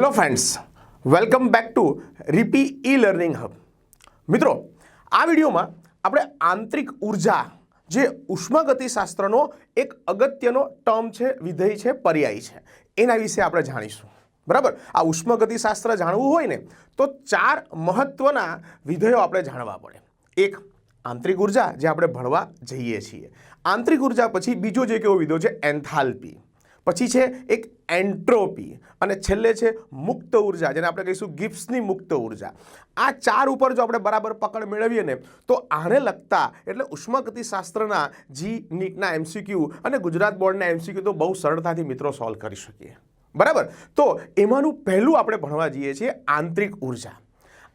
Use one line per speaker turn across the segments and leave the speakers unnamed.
Hello friends welcome back to RP e learning hub મિત્રો, આ વિડીયોમાં આપણે આંતરિક ઊર્જા, જે ઉષ્માગતિશાસ્ત્રનો એક અગત્યનો ટર્મ છે, વિધેય છે, પર્યાય છે, એના વિશે આપણે જાણીશું. બરાબર? આ ઉષ્માગતિશાસ્ત્ર જાણવું હોય ને, તો ચાર મહત્વના વિધેયો આપણે જાણવા પડે. એક, આંતરિક ઊર્જા, જે આપણે ભણવા જઈએ છીએ. આંતરિક ઊર્જા પછી બીજો જે કેવો વિધો છે? એન્થાલ્પી. પછી છે એક એન્ટ્રોપી અને છેલ્લે છે મુક્ત ઊર્જા, જેને આપણે કહીશું ગિફ્ટ્સની મુક્ત ઊર્જા. આ ચાર ઉપર જો આપણે બરાબર પકડ મેળવીએ ને, તો આને લગતા એટલે ઉષ્માગતિશાસ્ત્રના જી નીટના એમસીક્યુ અને ગુજરાત બોર્ડના એમસીક્યુ તો બહુ સરળતાથી મિત્રો સોલ્વ કરી શકીએ. બરાબર? તો એમાંનું પહેલું આપણે ભણવા જઈએ છીએ આંતરિક ઊર્જા.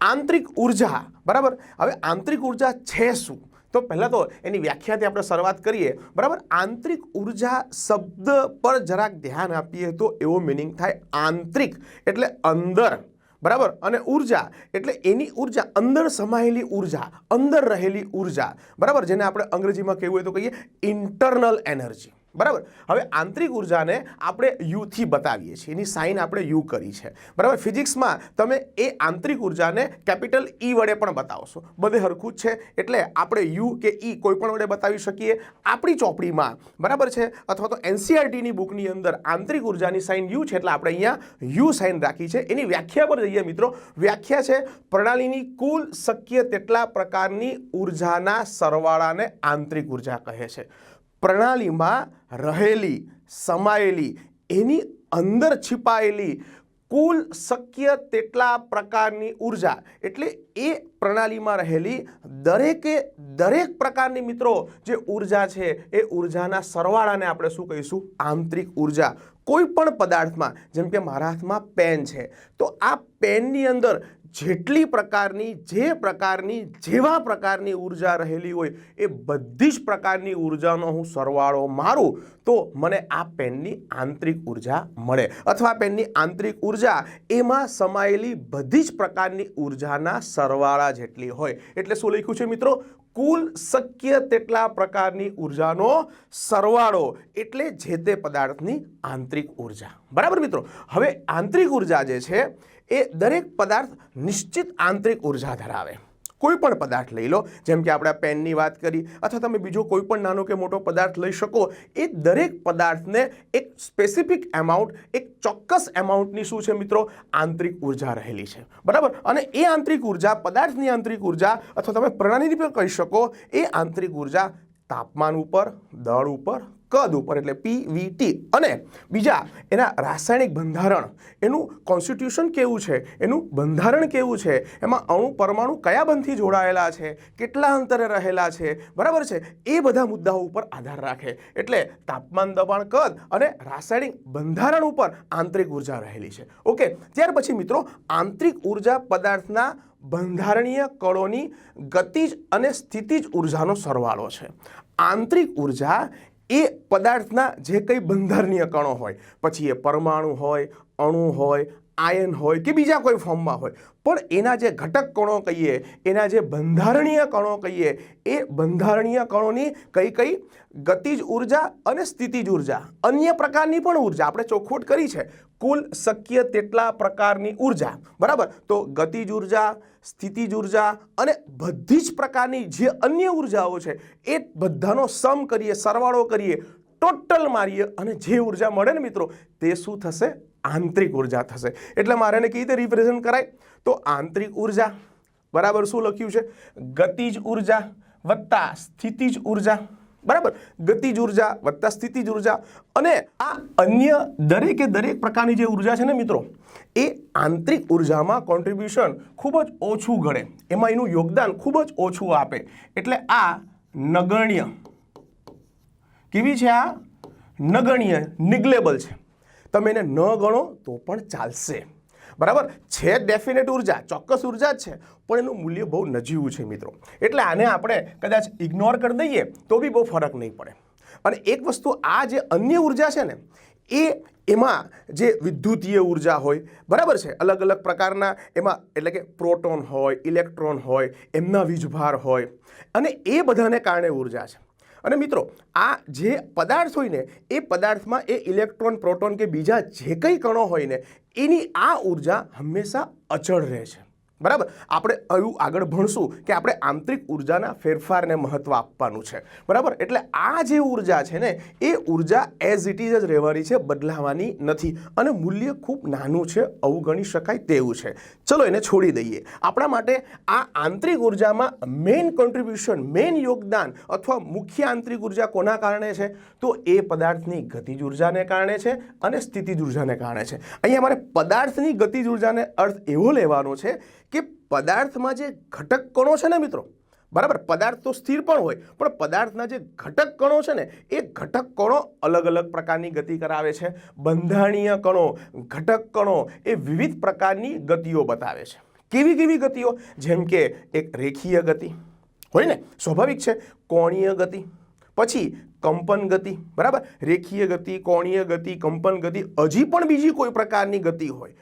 આંતરિક ઊર્જા, બરાબર? હવે આંતરિક ઊર્જા છે શું? તો પહેલાં તો એની વ્યાખ્યાથી આપણે શરૂઆત કરીએ. બરાબર? આંતરિક ઊર્જા શબ્દ પર જરાક ધ્યાન આપીએ તો એવો મિનિંગ થાય આંતરિક, એટલે અંદર. બરાબર? અને ઊર્જા, એટલે એની ઊર્જા, અંદર સમાયેલી ઊર્જા, અંદર રહેલી ઊર્જા. બરાબર? જેને આપણે અંગ્રેજીમાં કહેવું હોય તો કહીએ ઇન્ટરનલ એનર્જી બરાબર? હવે આંતરિક ઉર્જાને આપણે યુથી બતાવીએ છીએ. એની સાઇન આપણે યુ કરી છે. બરાબર? ફિઝિક્સમાં તમે એ આંતરિક ઉર્જાને કેપિટલ ઈ વડે પણ બતાવશો. બધે હરખું જ છે. એટલે આપણે યુ કે ઈ કોઈ પણ વડે બતાવી શકીએ. આપણી ચોપડીમાં બરાબર છે? અથવા તો એનસીઆરટીની બુકની અંદર આંતરિક ઉર્જાની સાઇન યુ છે એટલે આપણે અહીંયા યુ સાઇન રાખી છે. એની વ્યાખ્યા પર જઈએ મિત્રો. વ્યાખ્યા છે, પ્રણાલીની કુલ શક્ય તેટલા પ્રકારની ઉર્જાના સરવાળાને આંતરિક ઊર્જા કહે છે. પ્રણાલીમાં રહેલી, સમાયેલી, એની અંદર छिપાયેલી કુલ શક્ય તેટલા પ્રકારની ઊર્જા, એટલે એ પ્રણાલીમાં રહેલી દરેકે દરેક પ્રકારની મિત્રો જે ઊર્જા છે, એ ઉર્જાના સરવાળાને આપણે શું કહીશું? આંતરિક ઊર્જા. કોઈ પણ પદાર્થમાં, જેમ કે મારા હાથમાં પેન છે, તો આ પેનની અંદર જેટલી પ્રકારની, જે પ્રકારની, જેવા પ્રકારની ઊર્જા રહેલી હોય, એ બધી જ પ્રકારની ઉર્જાનો હું સરવાળો મારું, તો મને આ પેનની આંતરિક ઊર્જા મળે. અથવા પેનની આંતરિક ઊર્જા એમાં સમાયેલી બધી જ પ્રકારની ઉર્જાના સરવાળા જેટલી હોય. એટલે શું લખ્યું છે મિત્રો? કુલ શક્ય તેટલા પ્રકારની ઉર્જાનો સરવાળો એટલે જે તે પદાર્થની આંતરિક ઊર્જા. બરાબર મિત્રો? હવે આંતરિક ઊર્જા જે છે, એ દરેક પદાર્થ નિશ્ચિત આંતરિક ઊર્જા ધરાવે. કોઈ પણ પદાર્થ લઈ લો. જેમ કે આપણે પેનની વાત કરી, અથવા તમે બીજો કોઈ પણ નાનો કે મોટો પદાર્થ લઈ શકો. એ દરેક પદાર્થને એક સ્પેસિફિક એમાઉન્ટ એક ચોક્કસ એમાઉન્ટની શું છે મિત્રો? આંતરિક ઊર્જા રહેલી છે. બરાબર? અને એ આંતરિક ઊર્જા, પદાર્થની આંતરિક ઊર્જા, અથવા તમે પ્રણાલીની પણ કહી શકો, એ આંતરિક ઊર્જા તાપમાન ઉપર, દળ ઉપર કદ ઉપર એટલે પીવીટી અને બીજા, એના રાસાયણિક બંધારણ. એનું કોન્સ્ટિટ્યુશન કેવું છે? એનું બંધારણ કેવું છે? એમાં અણુ પરમાણુ કયા બંધથી જોડાયેલા છે? કેટલા અંતરે રહેલા છે? બરાબર છે? એ બધા મુદ્દાઓ ઉપર આધાર રાખે. એટલે તાપમાન દબાણ કદ અને રાસાયણિક બંધારણ ઉપર આંતરિક ઊર્જા રહેલી છે. ઓકે, ત્યાર પછી મિત્રો, આંતરિક ઊર્જા પદાર્થના બંધારણીય કળોની ગતિજ અને સ્થિતિજ ઉર્જાનો સરવાળો છે. આંતરિક ઊર્જા એ પદાર્થના જે કંઈ બંધારણીય કણો હોય પછી એ પરમાણુ હોય અણુ હોય આયન હોય કે બીજા કોઈ ફોર્મમાં હોય. પણ એના જે ઘટક કણો કહીએ, એના જે બંધારણીય કણો કહીએ, એ બંધારણીય કણોની કઈ કઈ? ગતિજ ઊર્જા અને સ્થિતિજ ઊર્જા. અન્ય પ્રકારની પણ ઊર્જા. આપણે ચોખવટ કરી છે. કુલ શક્ય તેટલા પ્રકારની ઊર્જા. બરાબર? તો ગતિજ ઊર્જા, સ્થિતિજ ઊર્જા અને બધી જ પ્રકારની જે અન્ય ઉર્જાઓ છે, એ બધાનો સમ કરીએ, સરવાળો કરીએ, ટોટલ મારીએ અને જે ઊર્જા મળે ને મિત્રો, તે શું થશે? આંતરિક ઊર્જા થશે. એટલે મારે એને કેવી રીતે રિપ્રેઝન્ટ કરાય? તો આંતરિક ઊર્જા, બરાબર શું લખ્યું છે? ગતિજ ઊર્જા વત્તા સ્થિતિજ ઊર્જા, બરાબર? ગતિજ ઊર્જા વત્તા સ્થિતિજ ઊર્જા અને આ અન્ય દરેકે દરેક પ્રકારની જે ઊર્જા છે ને મિત્રો, એ આંતરિક ઉર્જામાં કોન્ટ્રીબ્યુશન ખૂબ જ ઓછું ગણે. એમાં એનું યોગદાન ખૂબ જ ઓછું આપે. એટલે આ નગણ્ય. કેવી છે આ? નગણ્ય નિગ્લેબલ છે. તમે એને ન ગણો તો પણ ચાલશે. બરાબર? છે ડેફિનેટ ઊર્જા, ચોક્કસ ઊર્જા જ છે, પણ એનું મૂલ્ય બહુ નજીવું છે મિત્રો. એટલે આને આપણે કદાચ ઇગ્નોર કરી દઈએ તો બી બહુ ફરક નહીં પડે. અને એક વસ્તુ આ જે અન્ય ઊર્જા છે ને, એ એમાં જે વિદ્યુતીય ઊર્જા હોય, બરાબર છે? અલગ અલગ પ્રકારના એમાં એટલે કે પ્રોટોન હોય, ઇલેક્ટ્રોન હોય, એમના વીજભાર હોય. અને એ બધાને કારણે ઊર્જા છે. અને મિત્રો, આ જે પદાર્થ હોય ને, એ પદાર્થમાં એ ઇલેક્ટ્રોન, પ્રોટોન કે બીજા જે કંઈ કણો હોય ને, એની આ ઊર્જા હંમેશા અચળ રહે છે. બરાબર? આપણે એવું આગળ ભણશું કે આપણે આંતરિક ઉર્જાના ફેરફારને મહત્ત્વ આપવાનું છે. બરાબર? એટલે આ જે ઊર્જા છે ને, એ ઊર્જા એઝ ઇટ ઇઝ જ રહેવાની છે, બદલાવાની નથી. અને મૂલ્ય ખૂબ નાનું છે અવગણી શકાય તેવું છે. ચલો એને છોડી દઈએ. આપણા માટે આ આંતરિક ઉર્જામાં મેઇન કોન્ટ્રીબ્યુશન મેઇન યોગદાન અથવા મુખ્ય આંતરિક ઊર્જા કોના કારણે છે? તો એ પદાર્થની ગતિજ ઉર્જાને કારણે છે અને સ્થિતિજ ઉર્જાને કારણે છે. અહીંયા મારે પદાર્થની ગતિજ ઉર્જાને અર્થ એવો લેવાનો છે પદાર્થમાં જે ઘટક કણો છે ને મિત્રો, બરાબર, પદાર્થ તો સ્થિર પણ હોય, પણ પદાર્થના જે ઘટક કણો છે ને, એ ઘટક કણો અલગ અલગ પ્રકારની ગતિ કરાવે છે. બંધારણીય કણો, ઘટક કણો, એ વિવિધ પ્રકારની ગતિઓ બતાવે છે. કેવી કેવી ગતિઓ? જેમ કે એક રેખીય ગતિ, હોય ને, સ્વાભાવિક છે, કોણીય ગતિ, પછી કંપન ગતિ, બરાબર, રેખીય ગતિ, કોણીય ગતિ, કંપન ગતિ, હજી પણ બીજી કોઈ પ્રકારની ગતિ હોય.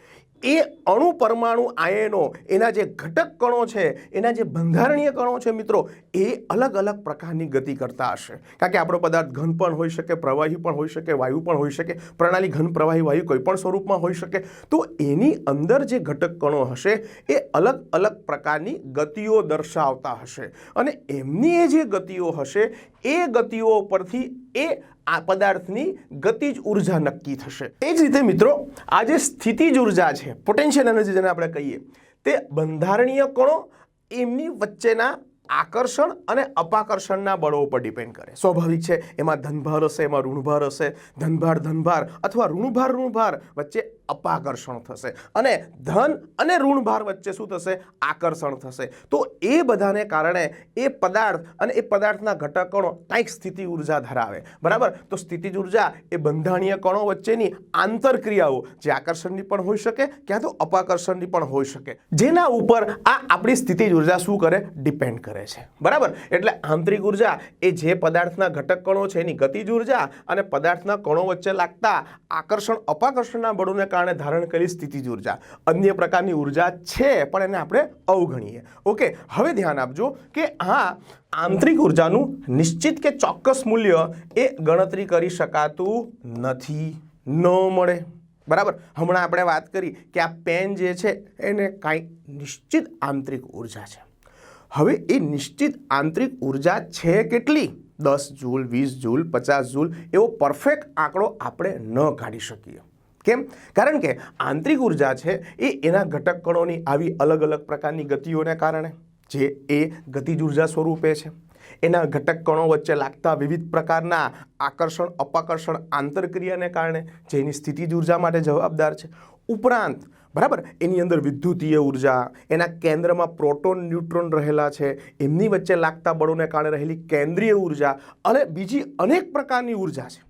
એ અણુ પરમાણુ આયનો, એના જે ઘટક કણો છે, એના જે બંધારણીય કણો છે મિત્રો, એ અલગ અલગ પ્રકારની ગતિ કરતા હશે. કારણ કે આપણો પદાર્થ ઘન પણ હોઈ શકે, પ્રવાહી પણ હોઈ શકે, વાયુ પણ હોઈ શકે, પ્રણાલી ઘન, પ્રવાહી, વાયુ કોઈ પણ સ્વરૂપમાં હોઈ શકે. તો એની અંદર જે ઘટક કણો હશે, એ અલગ અલગ પ્રકારની ગતિઓ દર્શાવતા હશે. અને એમની એ જે ગતિઓ હશે એ ગતિઓ પરથી એ આ પદાર્થની ગતિજ ઊર્જા નક્કી થશે. એ જ રીતે મિત્રો, આ જે સ્થિતિજ ઊર્જા છે પોટેન્શિયલ એનર્જી જેને આપણે કહીએ, તે બંધારણીય કણો એમની વચ્ચેના આકર્ષણ અને અપાકર્ષણના બળો ઉપર ડિપેન્ડ કરે. સ્વાભાવિક છે, એમાં ધનભાર હશે, એમાં ઋણભાર હશે, ધનભાર ધનભાર અથવા ઋણભાર ઋણભાર વચ્ચે અપાકર્ષણ થશે. અને ધન અને ઋણભાર વચ્ચે શું થશે? આકર્ષણ થશે. તો એ બધાને કારણે એ પદાર્થ અને એ પદાર્થના ઘટકણો કંઈક સ્થિતિ ઊર્જા ધરાવે. બરાબર? તો સ્થિતિજ ઊર્જા એ બંધારણીય કણો વચ્ચેની આંતરક્રિયાઓ જે આકર્ષણની પણ હોઈ શકે, ક્યાં તો અપાકર્ષણની પણ હોઈ શકે. જેના ઉપર આ આપણી સ્થિતિજ ઊર્જા શું કરે? ડિપેન્ડ કરે. છે. બરાબર? એટલે આંતરિક ઊર્જા એ જે પદાર્થના ઘટક કણો છે, એની ગતિજ ઊર્જા અને પદાર્થના કણો વચ્ચે લાગતા આકર્ષણ, અપાકર્ષણના બળોને કારણે ધારણ કરેલી સ્થિતિજ ઊર્જા. અન્ય પ્રકારની ઊર્જા છે, પણ એને આપણે અવગણીએ. ઓકે, હવે ધ્યાન આપજો કે આ આંતરિક ઉર્જાનું નિશ્ચિત કે ચોક્કસ મૂલ્ય એ ગણતરી કરી શકાતું નથી, ન મળે. બરાબર? હમણાં આપણે વાત કરી કે આ પેન જે છે, એને કાંઈ નિશ્ચિત આંતરિક ઊર્જા છે. હવે એ નિશ્ચિત આંતરિક ઊર્જા છે કેટલી? દસ જૂલ, વીસ જૂલ, પચાસ જૂલ એવો પરફેક્ટ આંકડો આપણે ન કાઢી શકીએ. કેમ? કારણ કે આંતરિક ઊર્જા છે એ એના ઘટક કણોની આવી અલગ અલગ પ્રકારની ગતિઓને કારણે. જે એ ગતિજ ઊર્જા સ્વરૂપે છે. એના ઘટક કણો વચ્ચે લાગતા વિવિધ પ્રકારના આકર્ષણ, અપાકર્ષણ, આંતરક્રિયાને કારણે જેની સ્થિતિ સ્થિતિજ ઊર્જા માટે જવાબદાર છે. ઉપરાંત, બરાબર, એની અંદર વિદ્યુતીય ઊર્જા, એના કેન્દ્રમાં પ્રોટોન, ન્યુટ્રોન રહેલા છે, એમની વચ્ચે લાગતા બળોને કારણે રહેલી કેન્દ્રીય ઊર્જા, અને બીજી અનેક પ્રકારની ઊર્જા છે.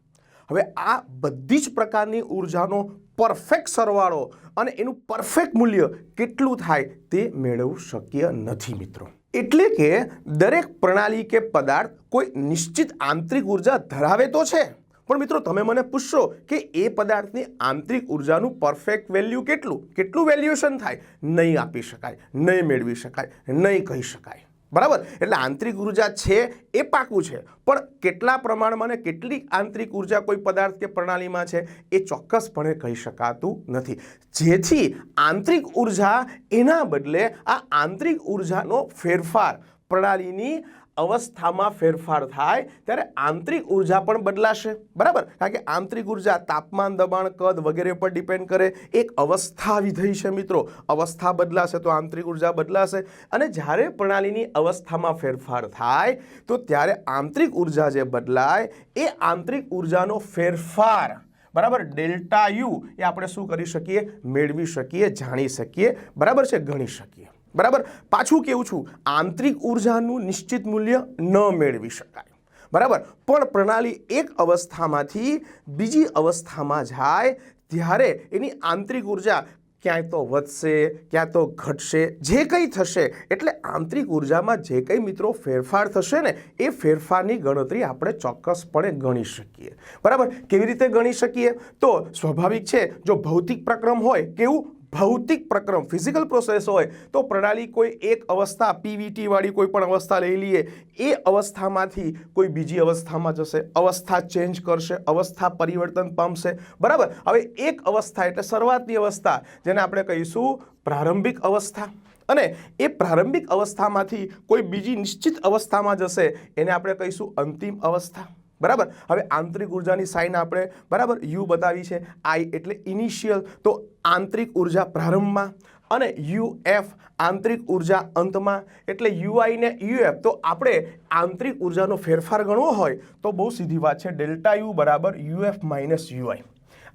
હવે આ બધી જ પ્રકારની ઉર્જાનો પરફેક્ટ સરવાળો અને એનું પરફેક્ટ મૂલ્ય કેટલું થાય તે મેળવવું શક્ય નથી, મિત્રો. એટલે કે દરેક પ્રણાલી કે પદાર્થ કોઈ નિશ્ચિત આંતરિક ઊર્જા ધરાવે તો છે. પણ મિત્રો, તમે મને પૂછશો કે એ પદાર્થની આંતરિક ઉર્જાનું પરફેક્ટ વેલ્યુ કેટલું? કેટલું વેલ્યુએશન થાય? નહીં આપી શકાય, નહીં મેળવી શકાય, નહીં કહી શકાય. બરાબર? એટલે આંતરિક ઊર્જા છે એ પાકું છે. પણ કેટલા પ્રમાણમાં ને કેટલી આંતરિક ઊર્જા કોઈ પદાર્થ કે પ્રણાલીમાં છે એ ચોક્કસપણે કહી શકાતું નથી. જેથી આંતરિક ઊર્જા એના બદલે આ આંતરિક ઉર્જાનો ફેરફાર પ્રણાલીની અવસ્થામાં ફેરફાર થાય, ત્યારે આંતરિક ઊર્જા પણ બદલાશે. બરાબર? કારણ કે આંતરિક ઊર્જા, તાપમાન, દબાણ, કદ વગેરે પર ડિપેન્ડ કરે. એક અવસ્થા વિધય છે મિત્રો. અવસ્થા બદલાશે તો આંતરિક ઊર્જા બદલાશે. અને જ્યારે પ્રણાલીની અવસ્થામાં ફેરફાર થાય, તો ત્યારે આંતરિક ઊર્જા જે બદલાય, એ આંતરિક ઉર્જાનો ફેરફાર. બરાબર? ડેલ્ટા યુ એ આપણે શું કરી શકીએ? મેળવી શકીએ, જાણી શકીએ. બરાબર છે? ગણી શકીએ. બરાબર? પાછું કેવું છું? આંતરિક ઉર્જાનું નિશ્ચિત મૂલ્ય ન મેળવી શકાય. બરાબર? પણ પ્રણાલી એક અવસ્થામાંથી બીજી અવસ્થામાં જાય ત્યારે એની આંતરિક ઊર્જા ક્યાંય તો વધશે ક્યાં તો ઘટશે, જે કંઈ થશે, એટલે આંતરિક ઉર્જામાં જે કંઈ મિત્રો ફેરફાર થશે ને, એ ફેરફારની ગણતરી આપણે ચોક્કસપણે ગણી શકીએ. બરાબર? કેવી રીતે ગણી શકીએ? તો સ્વાભાવિક છે, જો ભૌતિક પ્રક્રમ હોય, કેવું? ભૌતિક પ્રક્રમ ફિઝિકલ પ્રોસેસ હોય, તો પ્રણાલી કોઈ એક અવસ્થા પીવીટીવાળી કોઈ પણ અવસ્થા લઈ લઈએ, એ અવસ્થામાંથી કોઈ બીજી અવસ્થામાં જશે. અવસ્થા ચેન્જ કરશે, અવસ્થા પરિવર્તન પામશે. બરાબર? હવે એક અવસ્થા એટલે શરૂઆતની અવસ્થા, જેને આપણે કહીશું પ્રારંભિક અવસ્થા. અને એ પ્રારંભિક અવસ્થામાંથી કોઈ બીજી નિશ્ચિત અવસ્થામાં જશે, એને આપણે કહીશું અંતિમ અવસ્થા. બરાબર? હવે આંતરિક ઉર્જાની સાઇન આપણે, બરાબર? યુ બતાવી છે, આઈ એટલે ઇનિશિયલ. તો આંતરિક ઊર્જા પ્રારંભમાં અને યુ એફ આંતરિક ઊર્જા અંતમાં એટલે યુઆઈ ને યુએફ તો આપણે આંતરિક ઉર્જાનો ફેરફાર ગણવો હોય તો બહુ સીધી વાત છે, ડેલ્ટા યુ બરાબર યુએફ માઇનસ યુઆઈ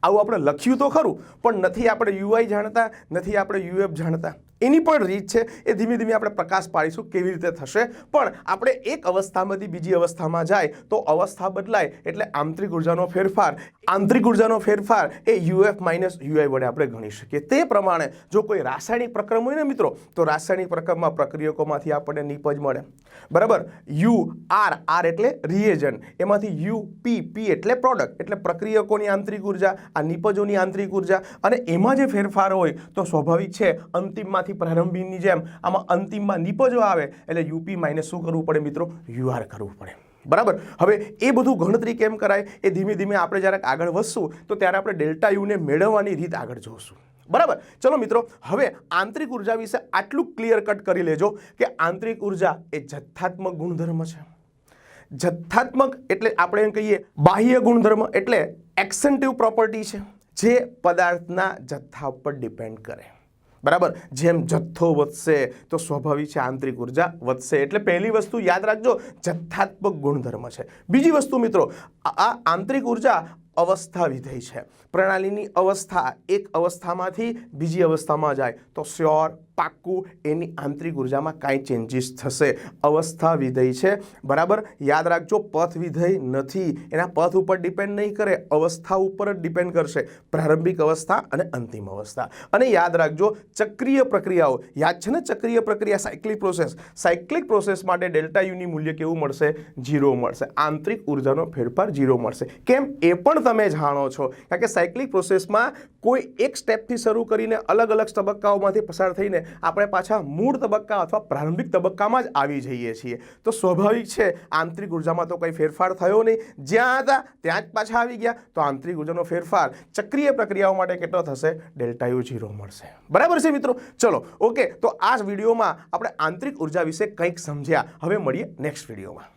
આવું આપણે લખ્યું તો ખરું, પણ નથી આપણે યુઆઈ જાણતા, નથી આપણે યુએફ જાણતા. એની પણ રીત છે એ ધીમે ધીમે આપણે પ્રકાશ પાડીશું કેવી રીતે થશે. પણ આપણે એક અવસ્થામાંથી બીજી અવસ્થામાં જાય તો અવસ્થા બદલાય એટલે આંતરિક ઉર્જાનો ફેરફાર. આંતરિક ઉર્જાનો ફેરફાર એ યુએફ માઇનસ યુઆઈ વડે આપણે ગણી શકીએ. તે પ્રમાણે જો કોઈ રાસાયણિક પ્રક્રમ હોય ને મિત્રો, તો રાસાયણિક પ્રક્રમમાં પ્રક્રિયકોમાંથી આપણને નિપજ મળે. બરાબર? યુ આર આર એટલે રિએજન એમાંથી યુ પી પી એટલે પ્રોડક્ટ, એટલે પ્રક્રિયકોની આંતરિક ઊર્જા, આ નિપજોની આંતરિક ઊર્જા. અને એમાં જે ફેરફાર હોય તો સ્વાભાવિક છે અંતિમમાંથી પ્રારંભિકની જેમ આમાં અંતિમમાં નિપજો આવે, એટલે યુપી માઇનસ શું કરવું પડે મિત્રો? યુઆર કરવું પડે. બરાબર? હવે એ બધું ગણતરી કેમ કરાય? એ ધીમે ધીમે આપણે જ્યારે આગળ વધશું, તો ત્યારે આપણે ડેલ્ટા યુને મેળવવાની રીત આગળ જોઈશું બરાબર? ચલો મિત્રો, હવે આંતરિક ઊર્જા વિશે આટલું ક્લિયર કટ કરી લેજો કે આંતરિક ઊર્જા એ જથ્થાત્મક ગુણધર્મ છે. જથ્થાત્મક એટલે આપણે એમ કહીએ બાહ્ય ગુણધર્મ એટલે એક્સેન્ટિવ પ્રોપર્ટી છે, જે પદાર્થના જથ્થા ઉપર ડિપેન્ડ કરે. બરાબર? જેમ જથ્થો વધશે તો સ્વાભાવિક છે આંતરિક ઊર્જા વધશે. એટલે પહેલી વસ્તુ યાદ રાખજો, જથ્થાત્મક ગુણધર્મ છે. બીજી વસ્તુ મિત્રો, આ આંતરિક ઊર્જા અવસ્થા વિધેય છે. પ્રણાલીની અવસ્થા એક અવસ્થામાંથી બીજી અવસ્થામાં જાય તો શ્યોર પાક્કું એની આંતરિક ઉર્જામાં કાંઈ ચેન્જીસ થશે. અવસ્થા વિધેય છે. બરાબર? યાદ રાખજો પથ વિધેય નથી. એના પથ ઉપર ડિપેન્ડ નહીં કરે, અવસ્થા ઉપર જ ડિપેન્ડ કરશે. પ્રારંભિક અવસ્થા અને અંતિમ અવસ્થા. અને યાદ રાખજો, ચક્રીય પ્રક્રિયાઓ, યાદ છે ને ચક્રીય પ્રક્રિયા સાયક્લિક પ્રોસેસ સાયક્લિક પ્રોસેસ માટે ડેલ્ટા યુની મૂલ્ય કેવું મળશે? જીરો મળશે. આંતરિક ઉર્જાનો ફેરફાર જીરો મળશે. કેમ? એ પણ તમે જાણો છો. કારણ કે સાયકલિક પ્રોસેસમાં કોઈ એક સ્ટેપથી શરૂ કરીને અલગ અલગ તબક્કાઓમાંથી પસાર થઈને આપણે પાછા મૂળ તબક્કા અથવા પ્રારંભિક તબક્કામાં જ આવી જઈએ છીએ. તો સ્વાભાવિક છે, આંતરિક ઉર્જામાં તો કંઈ ફેરફાર થયો નહીં. જ્યાં હતા, ત્યાં જ પાછા આવી ગયા. તો આંતરિક ઉર્જાનો ફેરફાર ચક્રીય પ્રક્રિયાઓ માટે કેટલો થશે? ડેલ્ટા યુ જીરો મળશે. બરાબર છે મિત્રો? ચલો, ઓકે. તો આ વિડીયોમાં આપણે આંતરિક ઊર્જા વિશે કંઈક સમજ્યા. હવે મળીએ નેક્સ્ટ વિડીયોમાં.